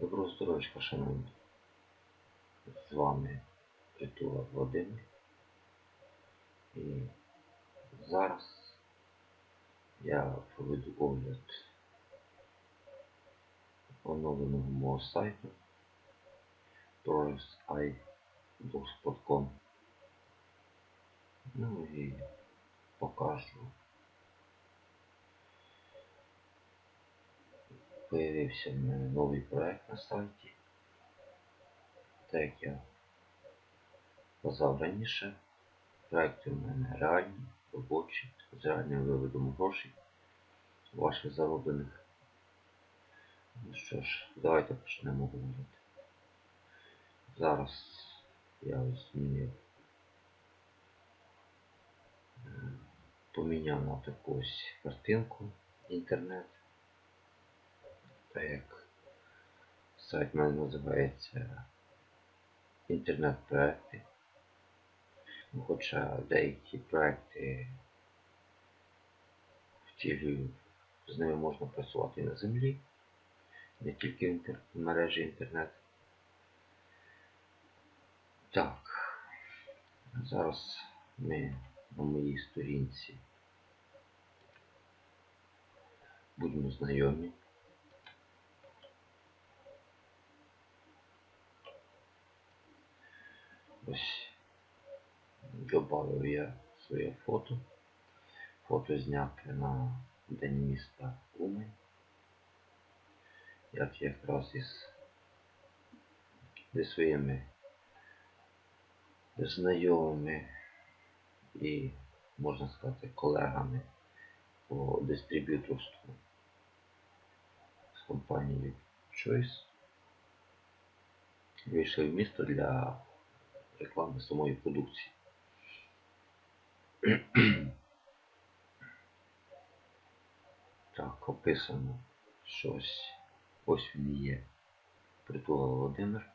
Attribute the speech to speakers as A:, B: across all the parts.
A: Доброго здоров'ячка, шановні. З вами Притула Володимир. І зараз я проведу огляд оновленого мого сайту progressi.blogspot.com Ну і покажу. Появився в мене новий проект на сайті. Так як я казав раніше, проекти в мене реальні, робочі, з реальним виводом грошей, ваших зароблених. Ну що ж, давайте почнемо огляд. Зараз я ось змінив, е, поміняв на таку картинку інтернет. Так як сайт мене називається інтернет-проекти. Ну, Хоча деякі проекти втілюю, з ними можна працювати на землі, не тільки в інтер... мережі інтернет. Так, зараз ми на моїй сторінці будемо знайомі. Ось добавив я своє фото. Фото зняте на День міста Умань. Як якраз із зі своїми знайомими і, можна сказати, колегами по дистриб'юторству з компанією Choice. Вийшли в місто для реклами самої продукції. Так, описано щось. Ось він є. Притула Володимир.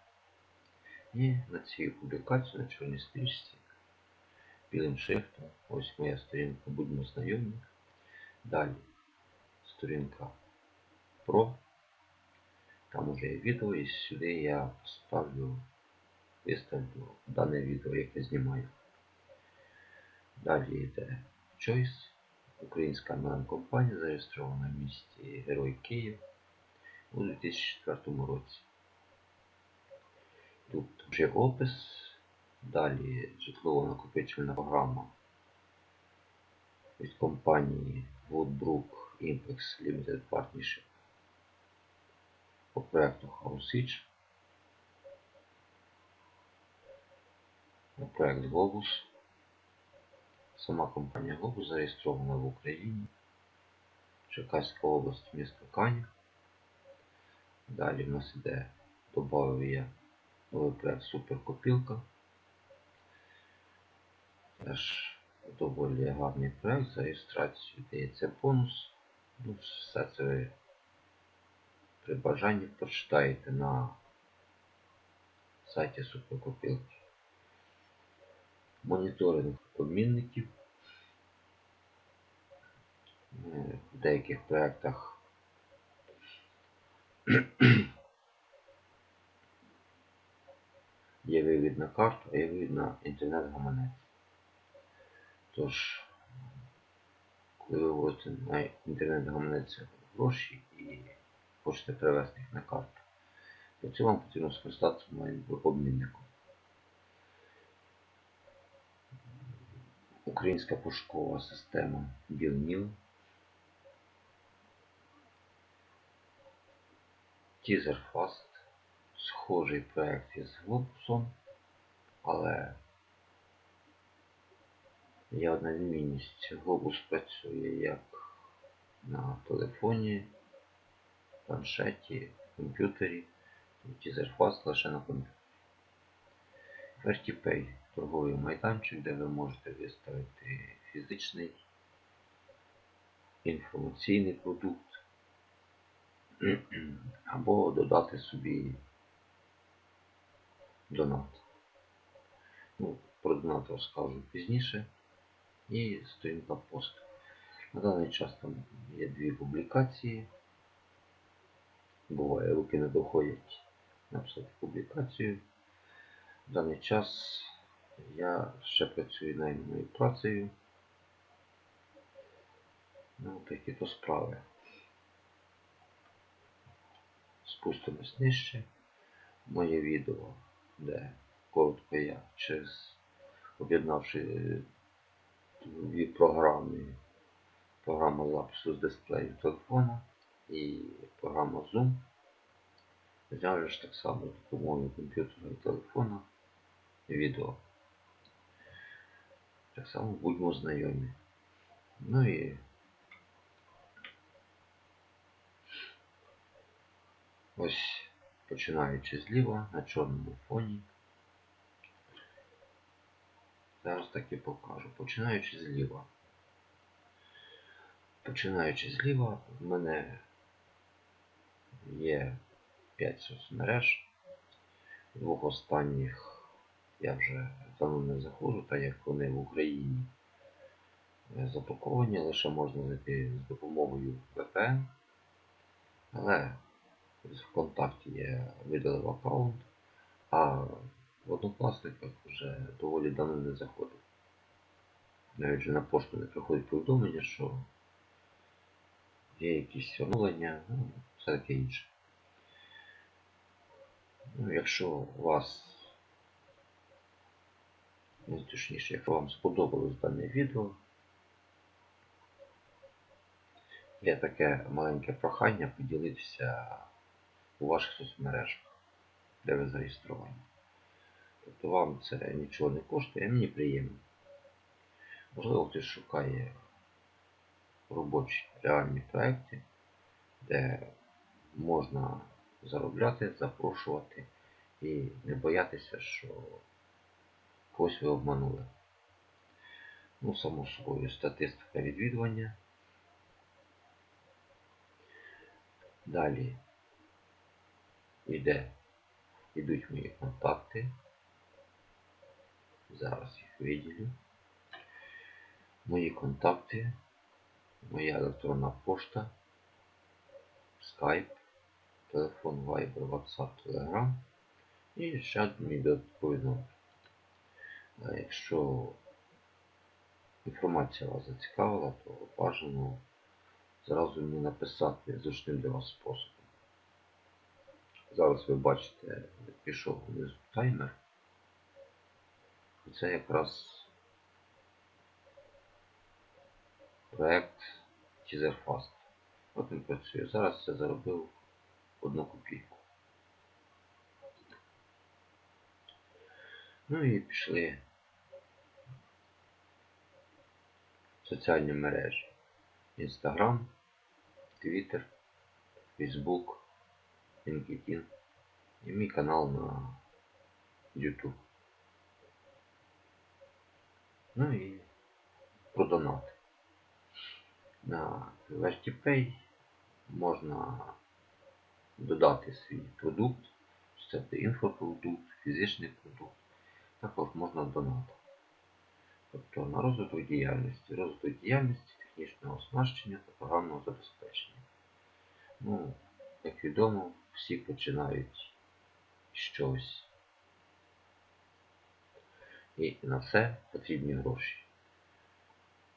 A: І на цій публікації на чорній стрічці білим шрифтом. Ось моя сторінка, будьмо знайомі. Далі сторінка Про. Там уже є відео і сюди я поставлю виставлю дане відео, яке знімаю. Далі йде Choice, українська онлайн компанія, зареєстрована в місті Герой Київ у 2004 році. Тут вже опис, далі житлово-накопичувальна програма від компанії Woodbrook Impex Limited Partnership по проекту House Each. Проект Globus. Сама компанія Globus зареєстрована в Україні. Черкаська область, місто Канів. Далі в нас іде, додав я новий проект Суперкопілка. Теж доволі гарний проект за реєстрацію дається бонус. Ну, все це ви при бажанні прочитаєте на сайті Суперкопілки моніторинг обмінників. Е, В деяких проєктах є вивід на карту, а є вивід на інтернет-гаманець. Тож, коли ви вводите на інтернет-гаманець гроші і хочете перевести їх на карту, для цього вам потрібно скористатися моїм обмінником. Українська пошукова система BillNew. TeaserFast. Схожий проект із Globusом, але є одна відмінність. Globus працює як на телефоні, планшеті, комп'ютері, TeaserFast лише на комп'ютері. FertiPay торговий майданчик, де ви можете виставити фізичний інформаційний продукт або додати собі донат. Ну, Про донат розкажу пізніше. І сторінка пост. На даний час там є дві публікації. буває, руки не доходять написати публікацію. В даний час я ще працюю найманою працею. Ну, такі то справи. Спустимось нижче. Моє відео, де коротко я через об'єднавши е, дві програми, програма запису з дисплею телефона і програма Zoom. Ж так само допомогою комп'ютера і телефона відео. Так само будьмо знайомі. Ну і ось починаючи зліва на чорному фоні. Зараз так і покажу. Починаючи зліва. Починаючи зліва, в мене є 5 соцмереж. Двох останніх я вже давно не заходжу, так як вони в Україні заблоковані, лише можна зайти з допомогою VPN. Але з ВКонтакті я видалив аккаунт, а в однокласниках вже доволі давно не заходив. Навіть вже на пошту не приходить повідомлення, що є якісь оновлення, ну, все таке інше. Ну, якщо у вас, ну, якщо вам сподобалось дане відео, є таке маленьке прохання поділитися у ваших соцмережах, де ви зареєстровані. Тобто вам це нічого не коштує, а мені приємно. Можливо, хтось шукає робочі реальні проекти, де можна заробляти, запрошувати і не боятися, що когось ви обманули. Ну, само собою, статистика відвідування. Далі йде, йдуть мої контакти. Зараз їх виділю. Мої контакти, моя електронна пошта, Skype, телефон Viber, WhatsApp, Telegram і ще мій додатковий номер. Якщо інформація вас зацікавила, то бажано зразу мені написати зручним для вас способом. Зараз ви бачите, пішов внизу таймер. І це якраз проект TeaserFast. От він працює. Зараз я заробив одну копійку. Ну і пішли соціальні мережі. Instagram, Twitter, Facebook, LinkedIn і мій канал на YouTube. Ну і про донати. На VertiPay можна додати свій продукт, це інфопродукт, фізичний продукт, також можна донати. Тобто на розвиток діяльності, розвиток діяльності, технічного оснащення та програмного забезпечення. Ну, як відомо, всі починають чогось. І на все потрібні гроші.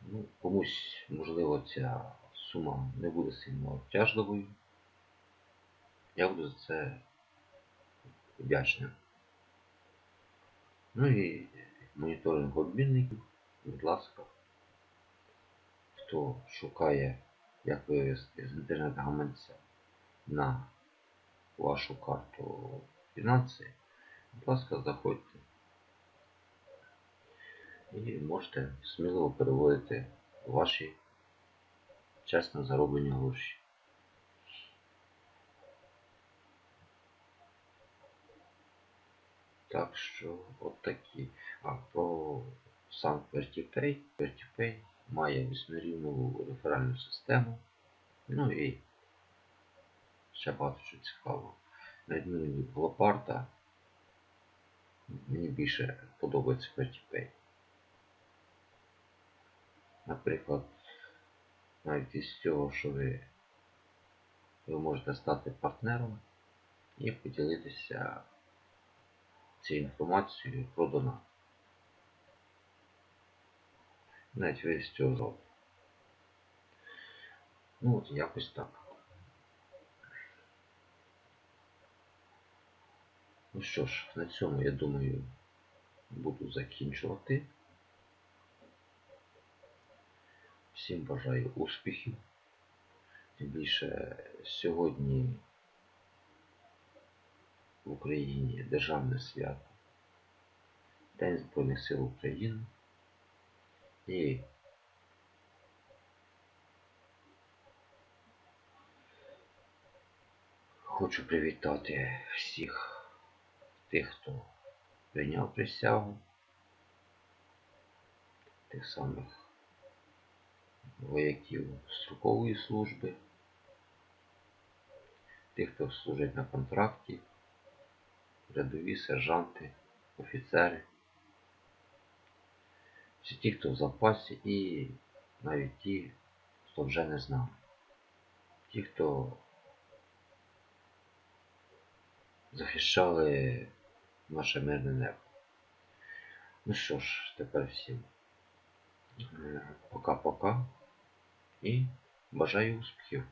A: Ну, Комусь, можливо, ця сума не буде сильно обтяжливою. Я буду за це вдячним. Ну і моніторинг обмінників, будь ласка, хто шукає, як вивести з інтернет-гаманця на вашу карту фінанси, будь ласка, заходьте і можете сміливо переводити ваші чесно зароблені гроші. Так що от такі. А про сам VertiPay. VertiPay має вісьмирівнову реферальну систему. Ну і ще багато що цікавого. На відміну від мені більше подобається VertiPay. Наприклад, навіть із цього, що ви ви можете стати партнером і поділитися цією інформацією про донат. Навіть ви з цього зробите. Ну от якось так. Ну що ж, на цьому, я думаю, буду закінчувати. Всім бажаю успіхів. Тим більше сьогодні в Україні державне свято. День Збройних сил України. І хочу привітати всіх тих, хто прийняв присягу, тих самих вояків строкової служби, тих, хто служить на контракті, рядові, сержанти, офіцери, всі ті, хто в запасі, і навіть ті, хто вже не знав. Ті, хто захищали наше мирне небо. Ну що ж, тепер всім е, пока-пока і бажаю успіхів.